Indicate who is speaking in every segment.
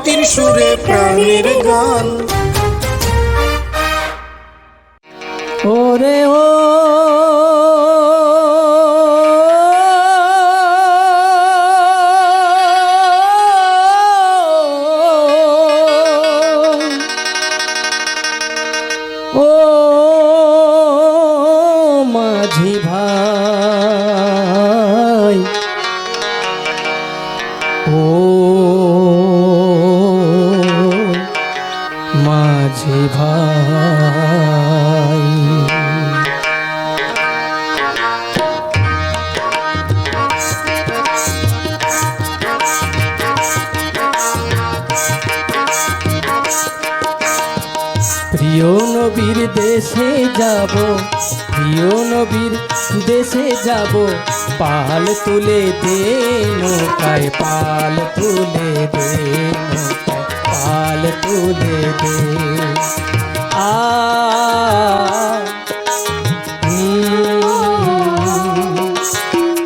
Speaker 1: মাটির সুরে প্রাণের গান।
Speaker 2: ওরে ও মাঝি ভাই। প্রিয় নবীর দেশে যাব, প্রিয় নবীর দেশে যাব। পাল তুলে দে নৌকায়, পাল তুলে দে নৌকায়। পাল তুলে দে। আ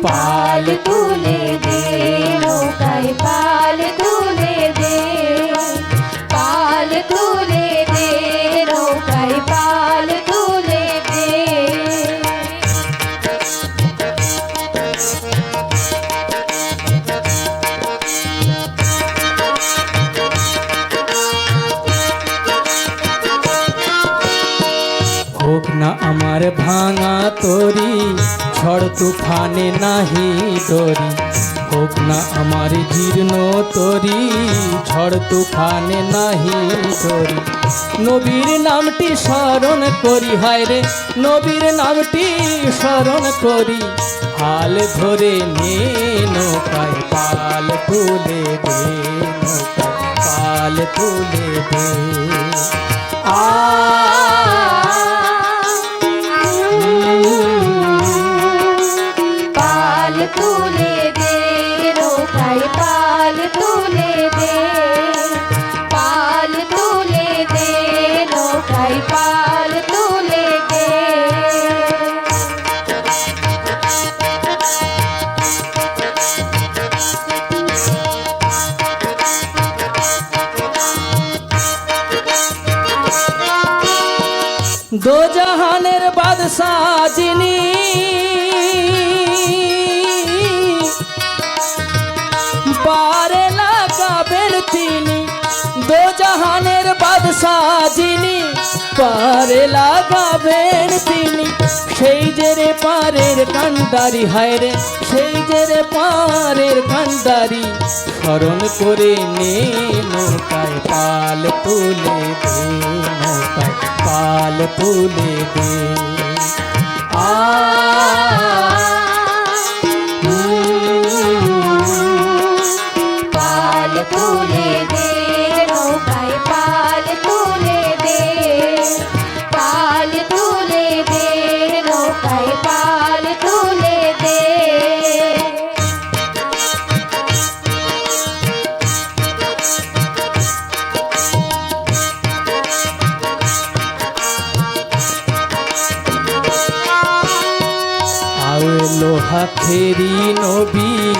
Speaker 3: পাল তুলে দে নৌকায় পাল তুলে দে। পাল তুলে
Speaker 2: হোক না আমার ভাঙা তরি, ঝড় তুফানে নাহি ডরি। হোক না আমার জীর্ণ তরি, ঝড় তুফানে নাহি ডরি। নবীর নামটি স্মরণ করি, হায় রে, নবীর নামটি স্মরণ করি। হাল ধরে নে নৌকায়, পাল তুলে দে নৌকায়, পাল তুলে দে।
Speaker 3: দো
Speaker 2: জাহানের বাদশাহ যিনি দো জাহানের বাদশাহ যিনি পারে লাগাবেন তিনি, সেই যে রে পারের কান্ডারি হায় রে, সেই যে রে পারের কান্ডারি স্মরণ করে নে নৌকায়, পাল তুলে দে নৌকায়, পাল তুলে দে। আ ফেরি নবী,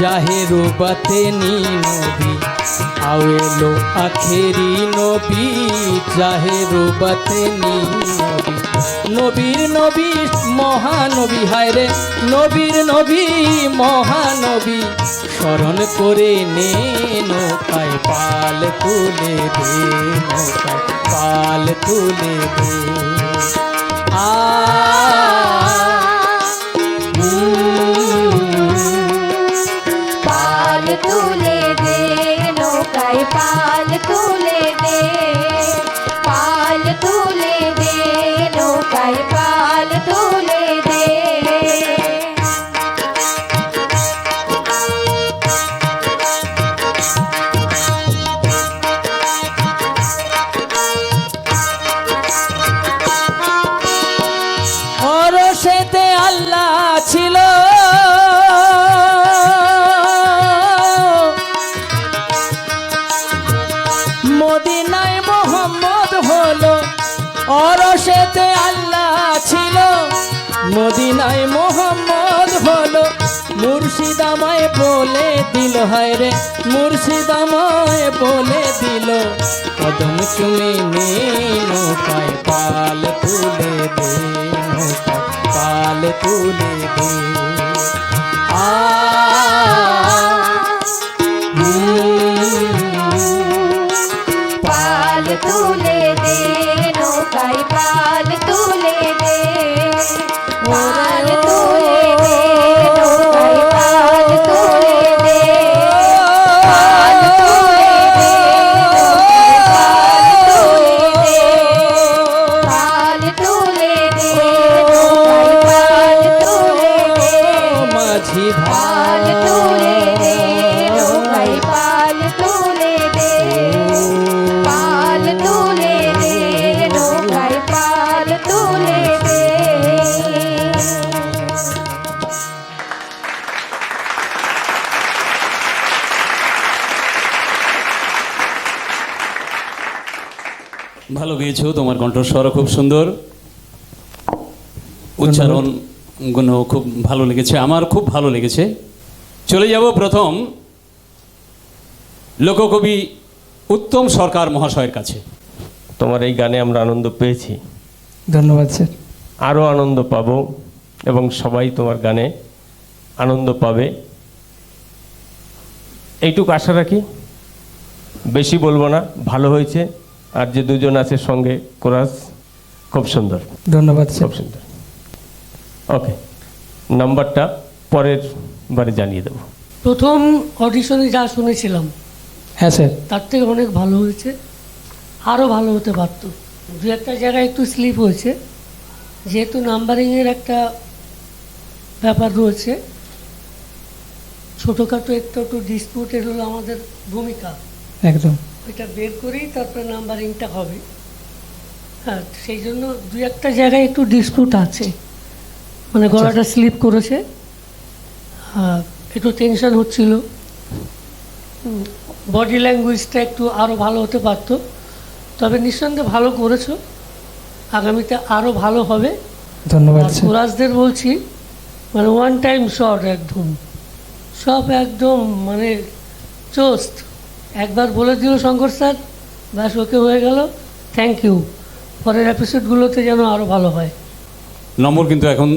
Speaker 2: জাহেরো বাতেনি নবী। আও এলো আখেরি নবী, জাহেরো বাতেনি নবী। নবীর নবী, মহানবী, হায় রে। নবীর নবী, মহানবী, স্মরণ করে নে নৌকায়, পাল তুলে দে নৌকায়, পাল তুলে দে। আ মদিনায় মোহাম্মদ হলো, মুর্শিদামায় বলে দিল, হায় রে, মুর্শিদামায় বলে দিল। কদম চুমে নৌকায় পাল তুলে দে পাল তুলে দে আ মাঝি
Speaker 3: পাল তুলে দে নৌকায় পাল তুলে দে। পাল তুলে দে নৌকায় পাল তুলে দে।
Speaker 4: ভালো গেয়েছো তোমার কণ্ঠস্বরও খুব সুন্দর। উচ্চারণ গুণ খুব ভালো লেগেছে আমার খুব ভালো লেগেছে। চলে যাব প্রথম লোককবি উত্তম সরকার মহাশয়ের কাছে।
Speaker 5: তোমার এই গানে আমরা আনন্দ পেয়েছি।
Speaker 2: ধন্যবাদ স্যার।
Speaker 5: আরও আনন্দ পাবো এবং সবাই তোমার গানে আনন্দ পাবে। এইটুকু আশা রাখি। বেশি বলব না ভালো হয়েছে। আর যে দুজন আছে সঙ্গে কোরাস খুব সুন্দর।
Speaker 2: ধন্যবাদ
Speaker 5: খুব সুন্দর। ওকে নাম্বারটা পরের বারে জানিয়ে দেবো।
Speaker 6: প্রথম অডিশনে যা শুনেছিলাম
Speaker 2: হ্যাঁ স্যার।
Speaker 6: তার থেকে অনেক ভালো হয়েছে আরও ভালো হতে পারত। দু একটা জায়গায় একটু স্লিপ হয়েছে যেহেতু নাম্বারিংয়ের একটা ব্যাপার রয়েছে ছোটোখাটো একটু একটু ডিসপিউটের হলো আমাদের ভূমিকা।
Speaker 2: একদম।
Speaker 6: ওইটা বের করেই তারপরে নাম্বারিংটা হবে। হ্যাঁ সেই জন্য দু একটা জায়গায় একটু ডিসপিউট আছে। মানে গলাটা স্লিপ করেছে। একটু টেনশন হচ্ছিল। বডি ল্যাঙ্গুয়েজটা একটু আরও ভালো হতে পারতো। তবে নিঃসন্দেহে ভালো করেছ। আগামীতে আরও ভালো হবে।
Speaker 2: ধন্যবাদ
Speaker 6: কোরাসদের বলছি মানে ওয়ান টাইম শট একদম। সব একদম মানে চোস্ত। একবার বলে দিল শঙ্কর স্যার ব্যাস ওকে হয়ে গেল। থ্যাংক ইউ পরের এপিসোডগুলোতে যেন আরও ভালো হয়।
Speaker 4: নম্বর কিন্তু এখন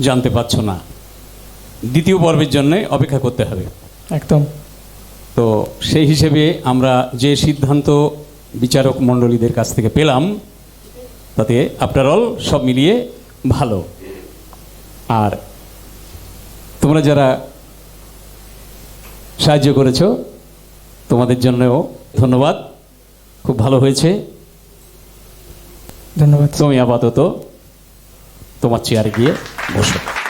Speaker 4: জানতে পারছ না। দ্বিতীয় পর্বের জন্য অপেক্ষা করতে হবে।
Speaker 2: একদম।
Speaker 4: তো সেই হিসেবে আমরা যে সিদ্ধান্ত বিচারক মণ্ডলীদের কাছ থেকে পেলাম তাতে আফটার অল সব মিলিয়ে ভালো। আর তোমরা যারা সাহায্য করেছ তোমাদের জন্যও ধন্যবাদ। খুব ভালো হয়েছে।
Speaker 2: ধন্যবাদ।
Speaker 4: তুমি আপাতত তোমার চেয়ারে গিয়ে বসো।